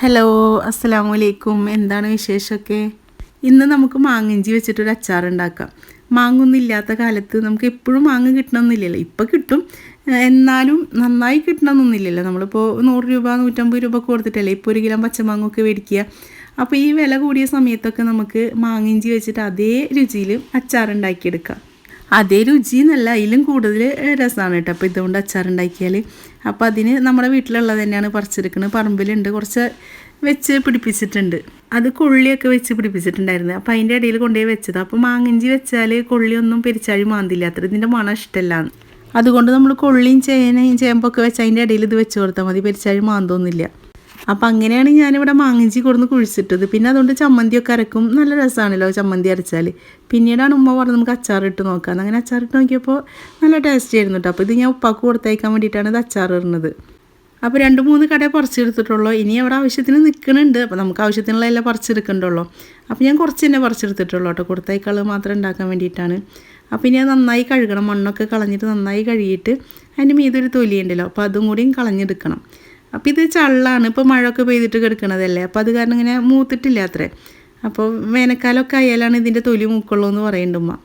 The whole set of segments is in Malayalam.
ഹലോ അസ്സലാമു അലൈക്കും എന്താണ് വിശേഷമൊക്കെ? ഇന്ന് നമുക്ക് മാങ്ങിഞ്ചി വെച്ചിട്ടൊരു അച്ചാർ ഉണ്ടാക്കാം മാങ്ങൊന്നും ഇല്ലാത്ത കാലത്ത് നമുക്ക് എപ്പോഴും മാങ്ങ കിട്ടണമെന്നില്ലല്ലോ. ഇപ്പം കിട്ടും. എന്നാലും നന്നായി കിട്ടണമെന്നൊന്നുമില്ലല്ലോ. നമ്മളിപ്പോൾ നൂറ് രൂപ നൂറ്റമ്പത് രൂപ കൊടുത്തിട്ടല്ലേ ഇപ്പോൾ ഒരു കിലോ പച്ചമാങ്ങൊക്കെ മേടിക്കുക. അപ്പോൾ ഈ വില കൂടിയ സമയത്തൊക്കെ നമുക്ക് മാങ്ങിഞ്ചി വെച്ചിട്ട് അതേ രുചിയിൽ അച്ചാർ ഉണ്ടാക്കിയെടുക്കാം അതേ രുചി എന്നല്ല അതിലും കൂടുതൽ രസമാണ് കേട്ടോ. അപ്പോൾ ഇതുകൊണ്ട് അച്ചാർ ഉണ്ടാക്കിയാൽ അപ്പോൾ അതിന് നമ്മുടെ വീട്ടിലുള്ളത് തന്നെയാണ് പറിച്ചെടുക്കുന്നത് പറമ്പിലുണ്ട് കുറച്ച് വെച്ച് പിടിപ്പിച്ചിട്ടുണ്ട്. അത് കൊള്ളിയൊക്കെ വെച്ച് പിടിപ്പിച്ചിട്ടുണ്ടായിരുന്നു. അപ്പോൾ അതിന്റെ ഇടയിൽ കൊണ്ടുപോയി വെച്ചത്. അപ്പോൾ മാങ്ങിഞ്ചി വെച്ചാൽ കൊള്ളിയൊന്നും പെരിച്ചാഴി മാന്തില്ല. അത്ര ഇതിന്റെ മണം ഇഷ്ടമല്ല അതുകൊണ്ട് നമ്മൾ കൊള്ളിയും ചേനയും ചേമ്പൊക്കെ വെച്ച് അതിന്റെ ഇടയിൽ ഇത് വെച്ച് കൊടുത്താൽ മതി. പെരിച്ചാഴി മാന്തൊന്നുമില്ല. അപ്പം അങ്ങനെയാണ് ഞാനിവിടെ മാങ്ങിഞ്ചി കൊടുന്ന് കുഴിച്ചിട്ടത്. പിന്നെ അതുകൊണ്ട് ചമ്മന്തിയൊക്കെ അരക്കും. നല്ല രസമാണല്ലോ ചമ്മന്തി അരച്ചാൽ പിന്നീടാണ് ഉമ്മ പറഞ്ഞത് നമുക്ക് അച്ചാറിട്ട് നോക്കാം അങ്ങനെ അച്ചാറിട്ട് നോക്കിയപ്പോൾ നല്ല ടേസ്റ്റ് ആയിരുന്നു കേട്ടോ അപ്പോൾ ഇത് ഞാൻ ഉപ്പാക്ക് കൊടുത്തയക്കാൻ വേണ്ടിയിട്ടാണ് ഇത് അച്ചാർ ഇടുന്നത്. അപ്പോൾ രണ്ട് മൂന്ന് കട പറിച്ചെടുത്തിട്ടുള്ളൂ. ഇനി അവിടെ ആവശ്യത്തിന് നിൽക്കുന്നുണ്ട് അപ്പോൾ നമുക്ക് ആവശ്യത്തിനുള്ള എല്ലാം പറിച്ചെടുക്കണ്ടല്ലോ. അപ്പോൾ ഞാൻ കുറച്ച് തന്നെ പറിച്ചെടുത്തിട്ടുള്ളൂ കേട്ടോ കൊടുത്തയക്കാൾ മാത്രം ഉണ്ടാക്കാൻ വേണ്ടിയിട്ടാണ്. അപ്പോൾ ഇനി അത് നന്നായി കഴുകണം. മണ്ണൊക്കെ കളഞ്ഞിട്ട് നന്നായി കഴുകിയിട്ട് അതിന്റെ മീതൊരു തൊലി ഉണ്ടല്ലോ. അപ്പോൾ അതും കൂടിയും കളഞ്ഞെടുക്കണം. അപ്പോൾ ഇത് ചള്ളാണ്. ഇപ്പോൾ മഴയൊക്കെ പെയ്തിട്ട് കിടക്കണതല്ലേ? അപ്പോൾ അത് കാരണം ഇങ്ങനെ മൂത്തിട്ടില്ല അത്രേ. അപ്പോൾ വേനൽക്കാലമൊക്കെ ആയാലാണ് ഇതിന്റെ തൊലി മൂക്കുള്ളൂ എന്ന് പറയുന്നുണ്ട് ഉമ്മ.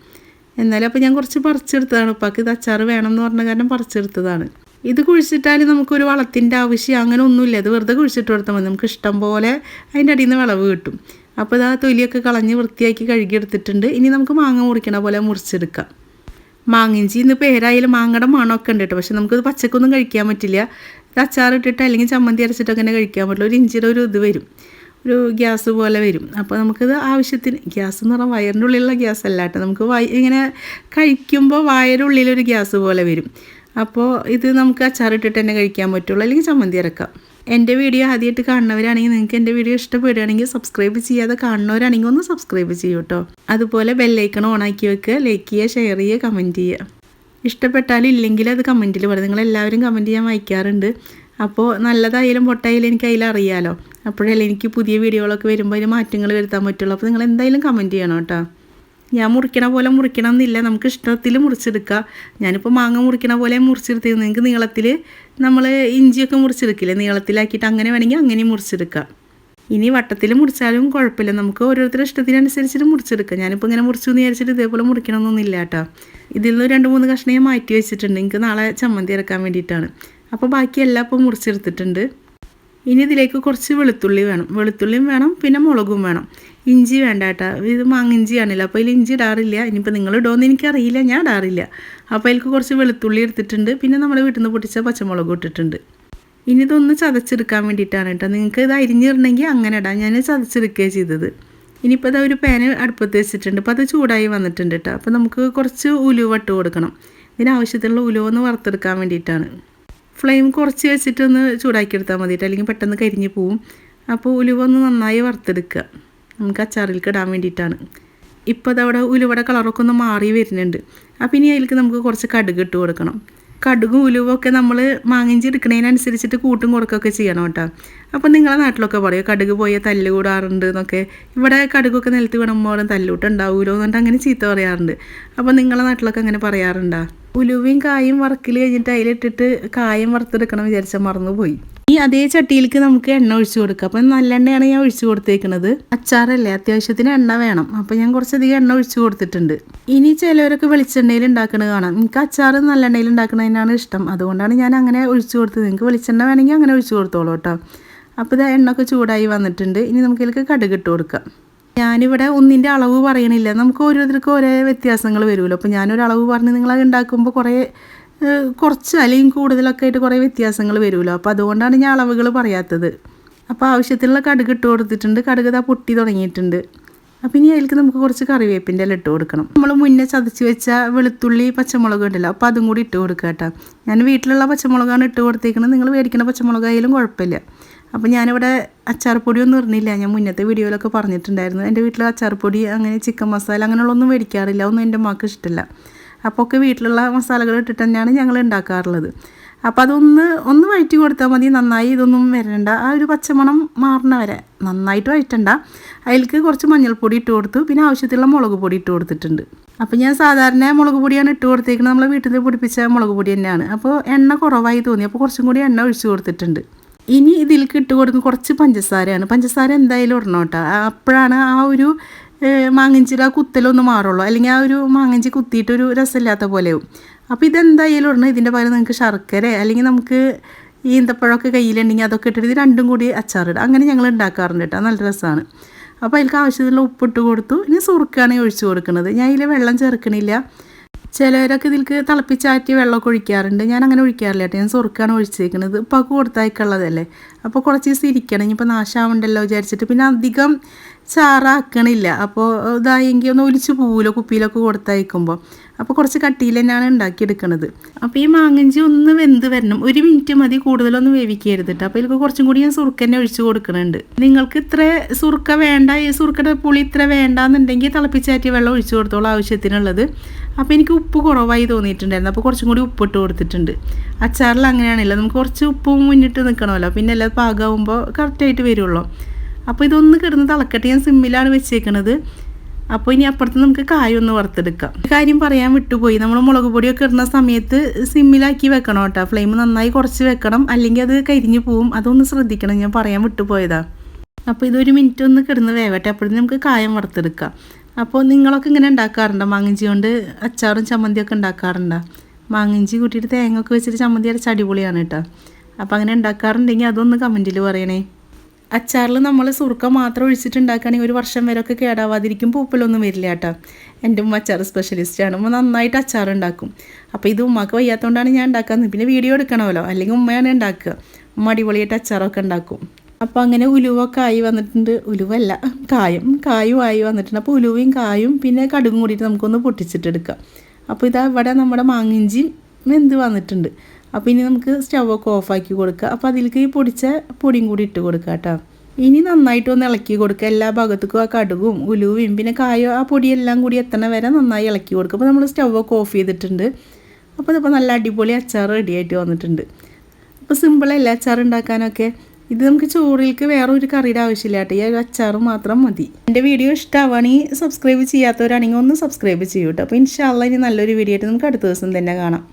എന്നാലും അപ്പോൾ ഞാൻ കുറച്ച് പറിച്ചെടുത്തതാണ് ഉപ്പാക്ക്. ഇത് അച്ചാർ വേണം എന്ന് പറഞ്ഞ കാരണം പറിച്ചെടുത്തതാണ്. ഇത് കുഴിച്ചിട്ടാൽ നമുക്കൊരു വളത്തിന്റെ ആവശ്യം അങ്ങനെ ഒന്നുമില്ല. ഇത് വെറുതെ കുഴിച്ചിട്ട് കൊടുത്താൽ മതി. നമുക്ക് ഇഷ്ടം പോലെ അതിന്റെ അടിയിൽ നിന്ന് വിളവ് കിട്ടും. അപ്പോൾ ഇത് ആ തൊലിയൊക്കെ കളഞ്ഞ് വൃത്തിയാക്കി കഴുകിയെടുത്തിട്ടുണ്ട്. ഇനി നമുക്ക് മാങ്ങ മുറിക്കണ പോലെ മുറിച്ചെടുക്കാം. മാങ്ങിഞ്ചി ഇന്ന് പേരായാലും മാങ്ങയുടെ മണമൊക്കെ ഉണ്ട് കേട്ടോ. പക്ഷെ നമുക്കത് പച്ചക്കൊന്നും കഴിക്കാൻ പറ്റില്ല. അച്ചാറിട്ടിട്ട് അല്ലെങ്കിൽ ചമ്മന്തി അരച്ചിട്ടൊക്കെ തന്നെ കഴിക്കാൻ പറ്റില്ല. ഒരു ഇഞ്ചിയുടെ ഒരു ഇത് വരും. ഒരു ഗ്യാസ് പോലെ വരും. അപ്പോൾ നമുക്കത് ആവശ്യത്തിന് ഗ്യാസ് എന്ന് പറഞ്ഞാൽ വയറിന്റെ ഉള്ളിലുള്ള ഗ്യാസ് അല്ല കേട്ടോ. നമുക്ക് വയ ഇങ്ങനെ കഴിക്കുമ്പോൾ വയറിന്റെ ഉള്ളിലൊരു ഗ്യാസ് പോലെ വരും. അപ്പോൾ ഇത് നമുക്ക് അച്ചാറിട്ടിട്ട് തന്നെ കഴിക്കാൻ പറ്റുള്ളൂ. അല്ലെങ്കിൽ ചമ്മന്തി ഇറക്കാം എന്റെ വീഡിയോ ആദ്യമായിട്ട് കാണുന്നവരാണെങ്കിൽ നിങ്ങൾക്ക് എന്റെ വീഡിയോ ഇഷ്ടപ്പെടുകയാണെങ്കിൽ സബ്സ്ക്രൈബ് ചെയ്യാതെ കാണുന്നവരാണെങ്കിൽ ഒന്ന് സബ്സ്ക്രൈബ് ചെയ്യൂ കേട്ടോ. അതുപോലെ ബെല്ലൈക്കൺ ഓണാക്കി വെക്കുക. ലൈക്ക് ചെയ്യുക ഷെയർ ചെയ്യുക കമന്റ് ചെയ്യുക. ഇഷ്ടപ്പെട്ടാലും ഇല്ലെങ്കിൽ അത് കമന്റിൽ പറയും നിങ്ങളെല്ലാവരും കമന്റ് ചെയ്യാൻ വായിക്കാറുണ്ട്. അപ്പോൾ നല്ലതായാലും പൊട്ടായാലും എനിക്ക് അതിൽ അറിയാലോ. അപ്പോഴല്ലേ എനിക്ക് പുതിയ വീഡിയോകളൊക്കെ വരുമ്പോൾ അതിന് മാറ്റങ്ങൾ വരുത്താൻ പറ്റുള്ളൂ. അപ്പോൾ നിങ്ങൾ എന്തായാലും കമന്റ് ചെയ്യണം കേട്ടോ. ഞാൻ മുറിക്കണ പോലെ മുറിക്കണം എന്നില്ല നമുക്ക് ഇഷ്ടത്തിൽ മുറിച്ചെടുക്കുക ഞാനിപ്പോൾ മാങ്ങ മുറിക്കണ പോലെ മുറിച്ചെടുത്തിരുന്നു. നിങ്ങൾക്ക് നീളത്തിൽ നമ്മൾ ഇഞ്ചിയൊക്കെ മുറിച്ചെടുക്കില്ലേ? നീളത്തിലാക്കിയിട്ട് അങ്ങനെ വേണമെങ്കിൽ അങ്ങനെയും മുറിച്ചെടുക്കാം. ഇനി വട്ടത്തിൽ മുറിച്ചാലും കുഴപ്പമില്ല. നമുക്ക് ഓരോരുത്തരുടെ ഇഷ്ടത്തിനനുസരിച്ചിട്ട് മുറിച്ചെടുക്കാം. ഞാനിപ്പോൾ ഇങ്ങനെ മുറിച്ചു എന്ന് വിചാരിച്ചിട്ട് ഇതേപോലെ മുറിക്കണമെന്നൊന്നുമില്ല കേട്ടോ. ഇതിൽ നിന്ന് രണ്ട് മൂന്ന് കഷ്ണം ഞാൻ മാറ്റി വെച്ചിട്ടുണ്ട്. എനിക്ക് നാളെ ചമ്മന്തി ഇറക്കാൻ വേണ്ടിയിട്ടാണ്. അപ്പോൾ ബാക്കിയെല്ലാം ഇപ്പോൾ മുറിച്ചെടുത്തിട്ടുണ്ട്. ഇനി ഇതിലേക്ക് കുറച്ച് വെളുത്തുള്ളി വേണം. വെളുത്തുള്ളിയും വേണം പിന്നെ മുളകും വേണം. ഇഞ്ചി വേണ്ട കേട്ടോ. ഇത് മാങ്ങിഞ്ചിയാണല്ലോ അപ്പോൾ അതിൽ ഇഞ്ചി ഇടാറില്ല. ഇനിയിപ്പോൾ നിങ്ങൾ ഇടുമെന്ന് എനിക്കറിയില്ല ഞാൻ ഇടാറില്ല. അപ്പോൾ അതിലേക്ക് കുറച്ച് വെളുത്തുള്ളി എടുത്തിട്ടുണ്ട്. പിന്നെ നമ്മൾ വീട്ടിൽ നിന്ന് പൊട്ടിച്ച പച്ചമുളകും ഇട്ടിട്ടുണ്ട്. ഇനി ഇതൊന്ന് ചതച്ചെടുക്കാൻ വേണ്ടിയിട്ടാണ് കേട്ടോ. നിങ്ങൾക്ക് ഇത് അരിഞ്ഞിടണമെങ്കിൽ അങ്ങനെ ഇടാം. ഞാൻ ചതച്ചെടുക്കുകയാണ് ചെയ്തത്. ഇനിയിപ്പോൾ അത് ഒരു പാന് അടുപ്പത്ത് വെച്ചിട്ടുണ്ട്. അപ്പോൾ അത് ചൂടായി വന്നിട്ടുണ്ട് കേട്ടോ. അപ്പോൾ നമുക്ക് കുറച്ച് ഉലുവ ഇട്ട് കൊടുക്കണം. ഇതിനാവശ്യത്തിലുള്ള ഉലുവ ഒന്ന് വറുത്തെടുക്കാൻ വേണ്ടിയിട്ടാണ്. ഫ്ലെയിം കുറച്ച് വെച്ചിട്ടൊന്ന് ചൂടാക്കി എടുത്താൽ മതിയിട്ട് അല്ലെങ്കിൽ പെട്ടെന്ന് കരിഞ്ഞ് പോവും. അപ്പോൾ ഉലുവ ഒന്ന് നന്നായി വറുത്തെടുക്കുക. നമുക്ക് അച്ചാറിലേക്ക് ഇടാൻ വേണ്ടിയിട്ടാണ്. ഇപ്പോൾ അതവിടെ ഉലുവയുടെ കളറൊക്കെ ഒന്ന് മാറി വരുന്നുണ്ട്. അപ്പോൾ ഇനി അതിലേക്ക് നമുക്ക് കുറച്ച് കടുക് ഇട്ട് കൊടുക്കണം. കടുകും ഉലുവൊക്കെ നമ്മൾ മാങ്ങിഞ്ചി എടുക്കുന്നതിനനുസരിച്ചിട്ട് കൂട്ടും കൊടുക്കുകയൊക്കെ ചെയ്യണം കേട്ടോ. അപ്പം നിങ്ങളെ നാട്ടിലൊക്കെ പറയും കടുക് പോയ തല്ല് കൂടാറുണ്ട് എന്നൊക്കെ? ഇവിടെ കടുകൊക്കെ നിലത്ത് വീണുമ്പോൾ തല്ലൂട്ടുണ്ടാവുമല്ലോ എന്നിട്ട് അങ്ങനെ ചീത്ത പറയാറുണ്ട്. അപ്പം നിങ്ങളെ നാട്ടിലൊക്കെ അങ്ങനെ പറയാറുണ്ടോ? ഉലുവയും കായും വറക്കിൽ കഴിഞ്ഞിട്ട് അതിലിട്ടിട്ട് കായം വറുത്തെടുക്കണം വിചാരിച്ചാൽ മറന്നുപോയി. ഈ അതേ ചട്ടിയിലേക്ക് നമുക്ക് എണ്ണ ഒഴിച്ചു കൊടുക്കാം. അപ്പം നല്ലെണ്ണയാണ് ഞാൻ ഒഴിച്ചു കൊടുത്തേക്കുന്നത് അച്ചാറല്ലേ അത്യാവശ്യത്തിന് എണ്ണ വേണം. അപ്പം ഞാൻ കുറച്ചധികം എണ്ണ ഒഴിച്ചു കൊടുത്തിട്ടുണ്ട്. ഇനി ചിലവരൊക്കെ വെളിച്ചെണ്ണയിൽ ഉണ്ടാക്കുന്നത് കാണാം. എനിക്ക് അച്ചാർ നല്ലെണ്ണയിൽ ഉണ്ടാക്കുന്നതിനാണ് ഇഷ്ടം. അതുകൊണ്ടാണ് ഞാൻ അങ്ങനെ ഒഴിച്ചു കൊടുത്തത്. നിങ്ങൾക്ക് വെളിച്ചെണ്ണ വേണമെങ്കിൽ അങ്ങനെ ഒഴിച്ചു കൊടുത്തോളൂ കേട്ടോ. അപ്പോൾ ഇത് ഒക്കെ ചൂടായി വന്നിട്ടുണ്ട്. ഇനി നമുക്ക് ഇതിലേക്ക് കടുക് ഇട്ട് കൊടുക്കാം. ഞാനിവിടെ ഒന്നിന്റെ അളവ് പറയണില്ല. നമുക്ക് ഓരോരുത്തർക്കും ഓരോ വ്യത്യാസങ്ങൾ വരുമല്ലോ. അപ്പോൾ ഞാനൊരളവ് പറഞ്ഞ് നിങ്ങളത് ഉണ്ടാക്കുമ്പോൾ കുറേ കുറച്ച് അല്ലെങ്കിൽ കൂടുതലൊക്കെ ആയിട്ട് കുറേ വ്യത്യാസങ്ങൾ വരുമല്ലോ. അപ്പോൾ അതുകൊണ്ടാണ് ഞാൻ അളവുകൾ പറയാത്തത്. അപ്പോൾ ആവശ്യത്തിനുള്ള കടുക് ഇട്ട് കൊടുത്തിട്ടുണ്ട്. കടുക് ഇതാ പൊട്ടി തുടങ്ങിയിട്ടുണ്ട്. അപ്പോൾ ഇനി അതിലേക്ക് നമുക്ക് കുറച്ച് കറിവേപ്പിന്റെ ഇല ഇട്ട് കൊടുക്കണം. നമ്മൾ മുന്നേ ചതച്ച് വെച്ച വെളുത്തുള്ളി പച്ചമുളക് ഉണ്ടല്ലോ അപ്പോൾ അതും കൂടി ഇട്ട് കൊടുക്കുക കേട്ടോ. ഞാൻ വീട്ടിലുള്ള പച്ചമുളകാണ് ഇട്ട് കൊടുത്തേക്കുന്നത് നിങ്ങൾ മേടിക്കുന്ന പച്ചമുളകായാലും കുഴപ്പമില്ല. അപ്പോൾ ഞാനിവിടെ അച്ചാർപ്പൊടിയൊന്നും ഇടുന്നില്ല. ഞാൻ മുന്നത്തെ വീഡിയോയിലൊക്കെ പറഞ്ഞിട്ടുണ്ടായിരുന്നു. എന്റെ വീട്ടിൽ അച്ചാർപ്പൊടി അങ്ങനെ ചിക്കൻ മസാല അങ്ങനെയുള്ളൊന്നും മേടിക്കാറില്ല. ഒന്നും എന്റെ മാക്ക് ഇഷ്ടമില്ല. അപ്പോൾ ഒക്കെ വീട്ടിലുള്ള മസാലകൾ ഇട്ടിട്ട് തന്നെയാണ് ഞങ്ങൾ ഉണ്ടാക്കാറുള്ളത് അപ്പോൾ അതൊന്ന് ഒന്ന് വഴറ്റി കൊടുത്താൽ മതി. നന്നായി ഇതൊന്നും വരണ്ട. ആ ഒരു പച്ചമണം മാറണ വരെ. നന്നായിട്ട് വഴറ്റണ്ട അതിലേക്ക് കുറച്ച് മഞ്ഞൾപ്പൊടി ഇട്ട് കൊടുത്തു. പിന്നെ ആവശ്യത്തിലുള്ള മുളക് പൊടി ഇട്ട് കൊടുത്തിട്ടുണ്ട്. അപ്പോൾ ഞാൻ സാധാരണ മുളക് പൊടിയാണ് ഇട്ട് കൊടുത്തേക്കുന്നത് നമ്മളെ വീട്ടിൽ പൊടിപ്പിച്ച മുളക് പൊടി തന്നെയാണ്. അപ്പോൾ എണ്ണ കുറവായി തോന്നി. അപ്പോൾ കുറച്ചും കൂടി എണ്ണ ഒഴിച്ച് കൊടുത്തിട്ടുണ്ട്. ഇനി ഇതിലേക്ക് ഇട്ട് കൊടുക്കുന്ന കുറച്ച് പഞ്ചസാരയാണ്. പഞ്ചസാര എന്തായാലും ഇടണം കേട്ടോ അപ്പോഴാണ് ആ ഒരു മാങ്ങഞ്ചിയുടെ ആ കുത്തലൊന്ന് മാറുള്ളൂ. അല്ലെങ്കിൽ ആ ഒരു മാങ്ങഞ്ചി കുത്തിയിട്ടൊരു രസമില്ലാത്ത പോലെയാവും. അപ്പോൾ ഇതെന്തായാലും ഇടണം ഇതിന്റെ പകരം നിങ്ങൾക്ക് ശർക്കര അല്ലെങ്കിൽ നമുക്ക് ഈ ഈന്തപ്പഴമൊക്കെ കയ്യിലുണ്ടെങ്കിൽ അതൊക്കെ ഇട്ടിട്ട് ഇത് രണ്ടും കൂടി അച്ചാറിടും അങ്ങനെ ഞങ്ങൾ ഉണ്ടാക്കാറുണ്ട് കേട്ടോ. നല്ല രസമാണ്. അപ്പോൾ അതിലേക്ക് ആവശ്യത്തിലുള്ള ഉപ്പിട്ട് കൊടുത്തു. ഇനി സുറുക്കാണ് ഒഴിച്ചു കൊടുക്കുന്നത്. ഞാൻ ഇതിൽ വെള്ളം ചേർക്കണില്ല. ചിലവരൊക്കെ ഇതിലേക്ക് തിളപ്പിച്ചാറ്റി വെള്ളമൊക്കെ ഒഴിക്കാറുണ്ട്. ഞാൻ അങ്ങനെ ഒഴിക്കാറില്ല കേട്ടോ. ഞാൻ സുറുക്കാണ് ഒഴിച്ചേക്കുന്നത് ഉപ്പാക്ക് കൊടുത്തായിക്കുള്ളതല്ലേ. അപ്പോൾ കുറച്ച് ദിവസം ഇരിക്കണം. ഇനിയിപ്പോൾ നാശാവണ്ടല്ലോ വിചാരിച്ചിട്ട്. പിന്നെ അധികം ചാറാക്കണില്ല. അപ്പോൾ ഇതായെങ്കിൽ ഒന്ന് ഒലിച്ച് പോവുമല്ലോ കുപ്പിയിലൊക്കെ കൊടുത്തയക്കുമ്പോൾ അപ്പോൾ കുറച്ച് കട്ടിയിൽ തന്നെയാണ് ഉണ്ടാക്കിയെടുക്കണത്. അപ്പോൾ ഈ മാങ്ങഞ്ചി ഒന്ന് വെന്ത് വരണം. ഒരു മിനിറ്റ് മതി കൂടുതലൊന്നും വേവിക്കരുത് കേട്ടോ അപ്പോൾ ഇതിൽ കുറച്ചും കൂടി ഞാൻ സുറുക്ക തന്നെ ഒഴിച്ച് കൊടുക്കുന്നുണ്ട് നിങ്ങൾക്ക് ഇത്ര സുറുക്ക വേണ്ട ഈ സുറുക്കയുടെ പുളി ഇത്ര വേണ്ടാന്നുണ്ടെങ്കിൽ തിളപ്പിച്ചാറ്റി വെള്ളം ഒഴിച്ച് കൊടുത്തോളൂ ആവശ്യത്തിനുള്ളത്. അപ്പോൾ എനിക്ക് ഉപ്പ് കുറവായി തോന്നിയിട്ടുണ്ടായിരുന്നു. അപ്പോൾ കുറച്ചും കൂടി ഉപ്പിട്ട് കൊടുത്തിട്ടുണ്ട്. അച്ചാറിൽ അങ്ങനെയാണല്ലോ. നമുക്ക് കുറച്ച് ഉപ്പ് മുന്നിട്ട് നിൽക്കണമല്ലോ പിന്നെ എല്ലാം പാകമാകുമ്പോൾ കറക്റ്റായിട്ട് വരുള്ളൂ. അപ്പോൾ ഇതൊന്ന് കിടന്ന് തിളക്കട്ടെ ഞാൻ സിമ്മിലാണ് വെച്ചേക്കണത്. അപ്പോൾ ഇനി അപ്പുറത്ത് നമുക്ക് കായൊന്ന് വറുത്തെടുക്കാം. കാര്യം പറയാൻ വിട്ടുപോയി. നമ്മൾ മുളക് പൊടിയൊക്കെ ഇടുന്ന സമയത്ത് സിമ്മിലാക്കി വെക്കണം കേട്ടോ. ഫ്ലെയിം നന്നായി കുറച്ച് വെക്കണം. അല്ലെങ്കിൽ അത് കരിഞ്ഞു പോവും. അതൊന്ന് ശ്രദ്ധിക്കണം. ഞാൻ പറയാൻ വിട്ടുപോയതാ. അപ്പോൾ ഇതൊരു മിനിറ്റ് ഒന്ന് കിടന്ന് വേവട്ടെ. അപ്പോഴത്തേക്കും നമുക്ക് കായം വറുത്തെടുക്കാം. അപ്പോൾ നിങ്ങളൊക്കെ ഇങ്ങനെ ഉണ്ടാക്കാറുണ്ടോ? മാങ്ങിഞ്ചി കൊണ്ട് അച്ചാറും ചമ്മന്തിയൊക്കെ ഉണ്ടാക്കാറുണ്ടോ? മാങ്ങിഞ്ചി കൂട്ടിയിട്ട് തേങ്ങ ഒക്കെ വെച്ചിട്ട് ചമ്മന്തി അരച്ച് അടിപൊളിയാണ് കേട്ടോ. അപ്പോൾ അങ്ങനെ ഉണ്ടാക്കാറുണ്ടെങ്കിൽ അതൊന്ന് കമന്റിൽ പറയണേ. അച്ചാറിൽ നമ്മൾ സുറുക്ക മാത്രം ഒഴിച്ചിട്ടുണ്ടാക്കുകയാണെങ്കിൽ ഒരു വർഷം വരെ ഒക്കെ കേടാവാതിരിക്കും പൂപ്പലൊന്നും വരില്ല കേട്ടോ. എന്റെ ഉമ്മ അച്ചാർ സ്പെഷ്യലിസ്റ്റാണ് ഉമ്മ നന്നായിട്ട് അച്ചാർ ഉണ്ടാക്കും. അപ്പോൾ ഇത് ഉമ്മക്ക് വയ്യാത്തതുകൊണ്ടാണ് ഞാൻ ഉണ്ടാക്കുന്നത് പിന്നെ വീഡിയോ എടുക്കണമല്ലോ. അല്ലെങ്കിൽ ഉമ്മയാണ് ഉണ്ടാക്കുക. ഉമ്മ അടിപൊളിയായിട്ട് അച്ചാറൊക്കെ ഉണ്ടാക്കും. അപ്പോൾ അങ്ങനെ ഉലുവൊക്കെ ആയി വന്നിട്ടുണ്ട്. ഉലുവല്ല കായും. കായും ആയി വന്നിട്ടുണ്ട്. അപ്പോൾ ഉലുവയും കായും പിന്നെ കടുകും കൂടിയിട്ട് നമുക്കൊന്ന് പൊട്ടിച്ചിട്ടെടുക്കാം. അപ്പോൾ ഇതാ ഇവിടെ നമ്മുടെ മാങ്ങിഞ്ചിയും വെന്ത് വന്നിട്ടുണ്ട്. അപ്പോൾ ഇനി നമുക്ക് സ്റ്റൗവൊക്കെ ഓഫാക്കി കൊടുക്കുക അപ്പോൾ അതിലേക്ക് ഈ പൊടിച്ച പൊടിയും കൂടി ഇട്ട് കൊടുക്കുക കേട്ടോ. ഇനി നന്നായിട്ട് ഒന്ന് ഇളക്കി കൊടുക്കുക എല്ലാ ഭാഗത്തേക്കും ആ കടുകും ഉലുവയും പിന്നെ കായോ ആ പൊടിയെല്ലാം കൂടി എത്തണ വരെ നന്നായി ഇളക്കി കൊടുക്കുക അപ്പോൾ നമ്മൾ സ്റ്റൗവൊക്കെ ഓഫ് ചെയ്തിട്ടുണ്ട്. അപ്പോൾ ഇതിപ്പോൾ നല്ല അടിപൊളി അച്ചാർ റെഡിയായിട്ട് വന്നിട്ടുണ്ട്. അപ്പോൾ സിമ്പിളല്ല അച്ചാർ ഉണ്ടാക്കാനൊക്കെ? ഇത് നമുക്ക് ചോറിലേക്ക് വേറെ ഒരു കറിയുടെ ആവശ്യമില്ല കേട്ടോ. ഈ ഒരു അച്ചാർ മാത്രം മതി. എന്റെ വീഡിയോ ഇഷ്ടമാവുകയാണെങ്കിൽ സബ്സ്ക്രൈബ് ചെയ്യാത്തവരാണെങ്കിൽ ഒന്ന് സബ്സ്ക്രൈബ് ചെയ്യൂട്ടോ അപ്പോൾ ഇൻഷാല്ല ഇനി നല്ലൊരു വീഡിയോ ആയിട്ട് നമുക്ക് അടുത്ത ദിവസം തന്നെ കാണാം.